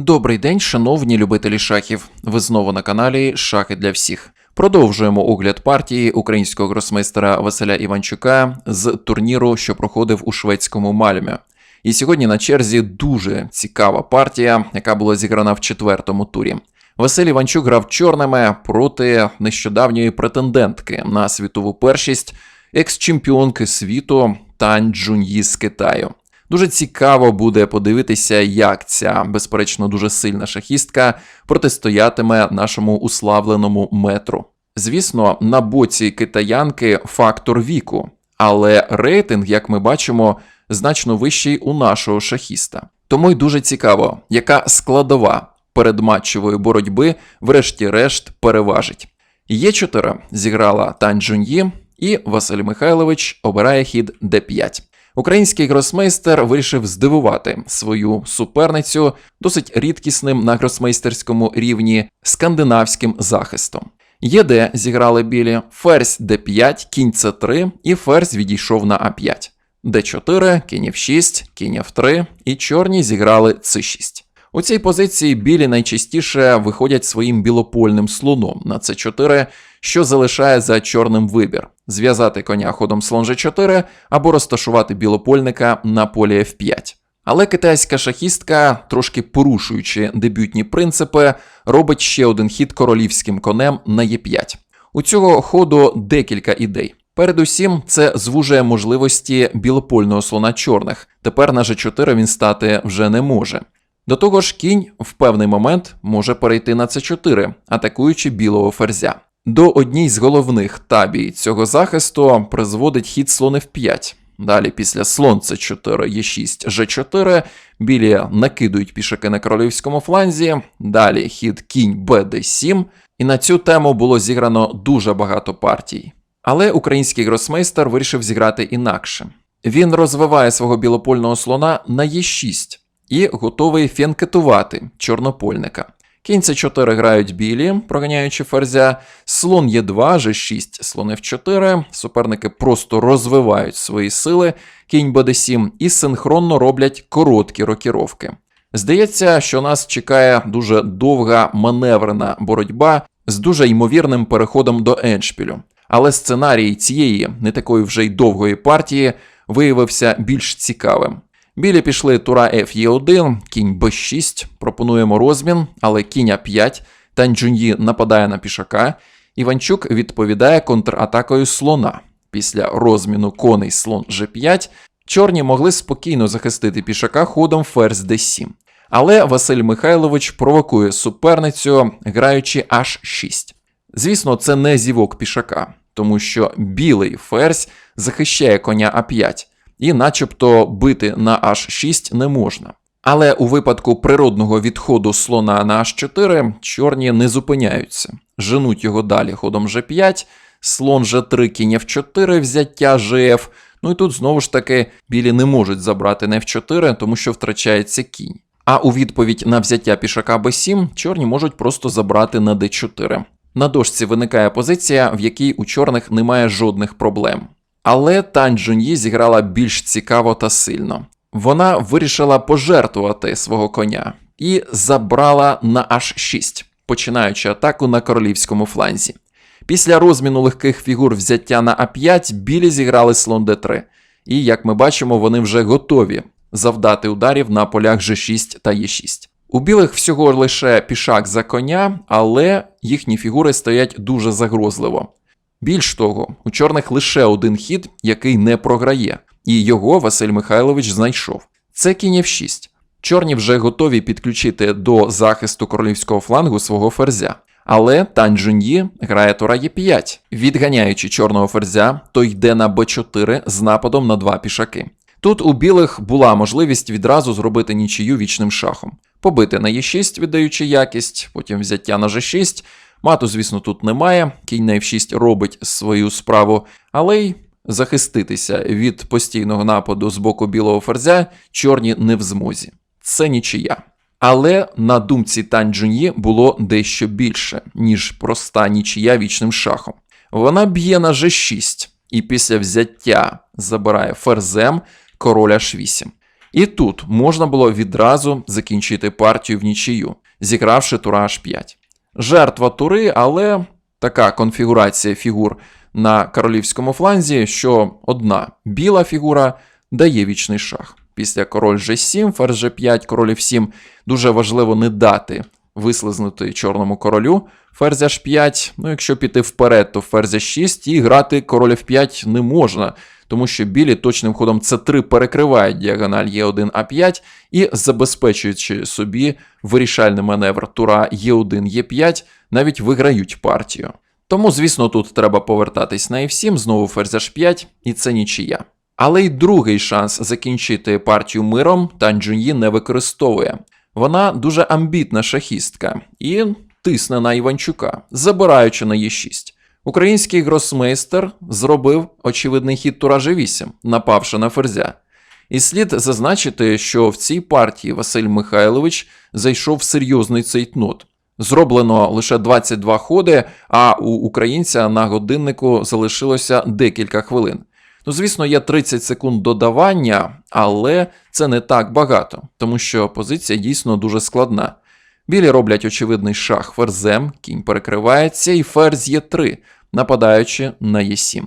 Добрий день, шановні любителі шахів. Ви знову на каналі Шахи для всіх. Продовжуємо огляд партії українського гросмейстера Василя Іванчука з турніру, що проходив у шведському Мальмі. І сьогодні на черзі дуже цікава партія, яка була зіграна в четвертому турі. Василь Іванчук грав чорними проти нещодавньої претендентки на світову першість, екс-чемпіонки світу Тань Джуньї з Китаю. Дуже цікаво буде подивитися, як ця безперечно дуже сильна шахістка протистоятиме нашому уславленому метру. Звісно, на боці китаянки фактор віку, але рейтинг, як ми бачимо, значно вищий у нашого шахіста. Тому й дуже цікаво, яка складова передматчевої боротьби, врешті-решт, переважить. Є4 зіграла Тань Джуньї, і Василь Михайлович обирає хід d5. Український гросмейстер вирішив здивувати свою суперницю досить рідкісним на гросмейстерському рівні скандинавським захистом. ЄД зіграли білі ферзь d5, кінь c3 і ферзь відійшов на а5. d4, кінь f6, кінь f3 і чорні зіграли c6. У цій позиції білі найчастіше виходять своїм білопольним слоном на c4, що залишає за чорним вибір: зв'язати коня ходом слон g4 або розташувати білопольника на полі f5. Але китайська шахістка, трошки порушуючи дебютні принципи, робить ще один хід королівським конем на e5. У цього ходу декілька ідей. Передусім, це звужує можливості білопольного слона чорних. Тепер на g4 він стати вже не може. До того ж, кінь в певний момент може перейти на c4, атакуючи білого ферзя. До одній з головних табій цього захисту призводить хід слон f5. Далі, після слон c4, e6, g4, білі накидують пішаки на королівському фланзі. Далі хід кінь bd7, і на цю тему було зіграно дуже багато партій. Але український гросмейстер вирішив зіграти інакше. Він розвиває свого білопольного слона на e6 і готовий фенкетувати чорнопольника. Кінь c4 грають білі, проганяючи ферзя, слон Е2, G6, слон F4. Суперники просто розвивають свої сили, кінь БД7 і синхронно роблять короткі рокіровки. Здається, що нас чекає дуже довга маневрена боротьба з дуже ймовірним переходом до еншпілю. Але сценарій цієї не такої вже й довгої партії виявився більш цікавим. Білі пішли тура F1, кінь b6, пропонуємо розмін, але кінь А5, Танджуньї нападає на пішака. Іванчук відповідає контратакою слона. Після розміну коней слон G5 чорні могли спокійно захистити пішака ходом ферзь d7. Але Василь Михайлович провокує суперницю, граючи H6. Звісно, це не зівок пішака, тому що білий ферзь захищає коня А5 і начебто бити на H6 не можна. Але у випадку природного відходу слона на H4 чорні не зупиняються, женуть його далі ходом G5, слон G3, кінь F4, взяття GF. Ну і тут знову ж таки білі не можуть забрати на F4, тому що втрачається кінь. А у відповідь на взяття пішака b7 чорні можуть просто забрати на d4. На дошці виникає позиція, в якій у чорних немає жодних проблем. Але Тань Джуньї зіграла більш цікаво та сильно. Вона вирішила пожертвувати свого коня і забрала на H6, починаючи атаку на королівському фланзі. Після розміну легких фігур взяття на А5 білі зіграли слон d3, і, як ми бачимо, вони вже готові завдати ударів на полях G6 та Е6. У білих всього лише пішак за коня, але їхні фігури стоять дуже загрозливо. Більш того, у чорних лише один хід, який не програє, і його Василь Михайлович знайшов. Це кінь F6. Чорні вже готові підключити до захисту королівського флангу свого ферзя. Але Тань Джуньї грає тура Е5, відганяючи чорного ферзя, то йде на Б4 з нападом на два пішаки. Тут у білих була можливість відразу зробити нічию вічним шахом, побити на Е6, віддаючи якість, потім взяття на G6. Мату, звісно, тут немає. Кінь на F6 робить свою справу, але й захиститися від постійного нападу з боку білого ферзя чорні не в змозі. Це нічия. Але на думці Тань Джуньї було дещо більше, ніж проста нічия вічним шахом. Вона б'є на G6 і після взяття забирає ферзем король H8. І тут можна було відразу закінчити партію в нічию, зігравши тура H5. Жертва тури, але така конфігурація фігур на королівському фланзі, що одна біла фігура дає вічний шах. Після король G7, ферзь G5, король F7 дуже важливо не дати вислизнути чорному королю. Ферзь H5, ну якщо піти вперед, то ферзь H6 і грати король F5 не можна, тому що білі точним ходом C3 перекривають діагональ Е1 А5 і забезпечуючи собі вирішальний маневр тура Е1 Е5, навіть виграють партію. Тому, звісно, тут треба повертатись на F7, знову ферзь H5, і це нічия. Але й другий шанс закінчити партію миром Тан Джуньї не використовує. Вона дуже амбітна шахістка і тисне на Іванчука, забираючи на Е6. Український гросмейстер зробив очевидний хід тура G8, напавши на ферзя. І слід зазначити, що в цій партії Василь Михайлович зайшов в серйозний цейтнот. Зроблено лише 22 ходи, а у українця на годиннику залишилося декілька хвилин. Ну, звісно, є 30 секунд додавання, але це не так багато, тому що позиція дійсно дуже складна. Білі роблять очевидний шах ферзем, кінь перекривається, і ферзь є 3, нападаючи на Е7.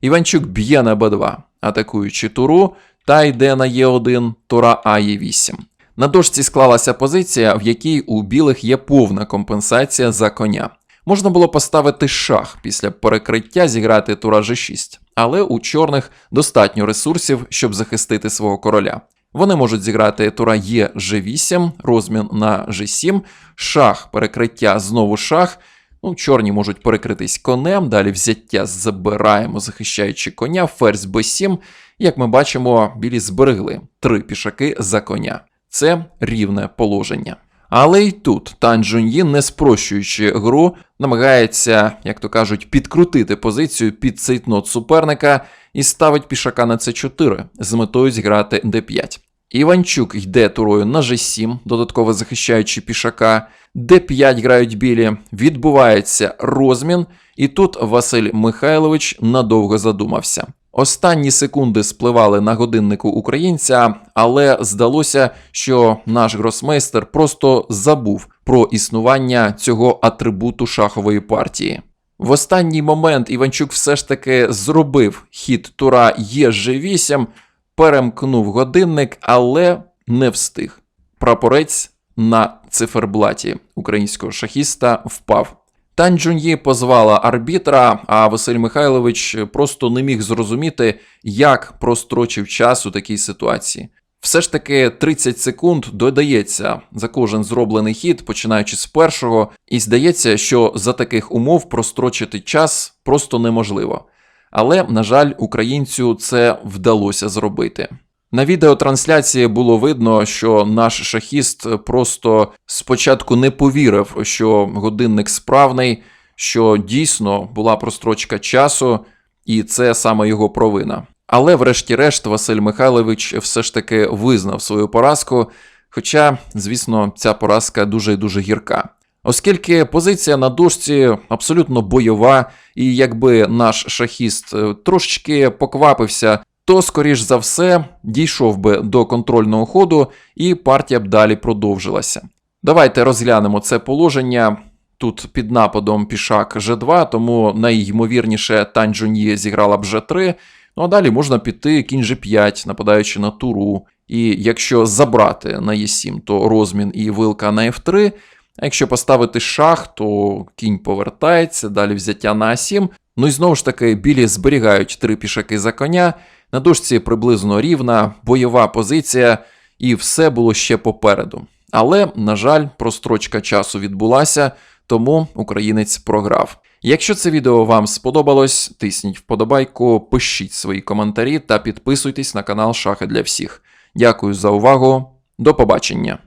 Іванчук б'є на Б2, атакуючи туру, та йде на Е1, тура А Е8. На дошці склалася позиція, в якій у білих є повна компенсація за коня. Можна було поставити шах після перекриття зіграти тура G6, але у чорних достатньо ресурсів, щоб захистити свого короля. Вони можуть зіграти тура Е G8, розмін на G7, шах, перекриття, знову шах. Ну, чорні можуть перекритись конем, далі взяття забираємо, захищаючи коня, ферзь b7. Як ми бачимо, білі зберегли три пішаки за коня. Це рівне положення. Але й тут Тан Джуньї, не спрощуючи гру, намагається, як то кажуть, підкрутити позицію під цейтнот суперника і ставить пішака на c4 з метою зіграти d5. Іванчук йде турою на g7, додатково захищаючи пішака. d5 грають білі, відбувається розмін, і тут Василь Михайлович надовго задумався. Останні секунди спливали на годиннику українця, але здалося, що наш гросмейстер просто забув про існування цього атрибуту шахової партії. В останній момент Іванчук все ж таки зробив хід тура Е8, перемкнув годинник, але не встиг. Прапорець на циферблаті українського шахіста впав. Тань Джун'ї позвала арбітра, а Василь Михайлович просто не міг зрозуміти, як прострочив час у такій ситуації. Все ж таки 30 секунд додається за кожен зроблений хід, починаючи з першого, і здається, що за таких умов прострочити час просто неможливо. Але, на жаль, українцю це вдалося зробити. На відеотрансляції було видно, що наш шахіст просто спочатку не повірив, що годинник справний, що дійсно була прострочка часу, і це саме його провина. Але, врешті-решт, Василь Михайлович все ж таки визнав свою поразку. Хоча, звісно, ця поразка дуже і дуже гірка. Оскільки позиція на дошці абсолютно бойова, і якби наш шахіст е, трошечки поквапився, то, скоріш за все, дійшов би до контрольного ходу, і партія б далі продовжилася. Давайте розглянемо це положення. Тут під нападом пішак G2, тому найймовірніше Тань Джуньє зіграла б G3. Ну а далі можна піти кінь G5, нападаючи на туру. І якщо забрати на Е7, то розмін і вилка на F3. А якщо поставити шах, то кінь повертається, далі взяття на А7. Ну і знову ж таки, білі зберігають три пішаки за коня. На дошці приблизно рівна, бойова позиція, і все було ще попереду. Але, на жаль, прострочка часу відбулася, тому українець програв. Якщо це відео вам сподобалось, тисніть вподобайку, пишіть свої коментарі та підписуйтесь на канал Шахи для всіх. Дякую за увагу, до побачення!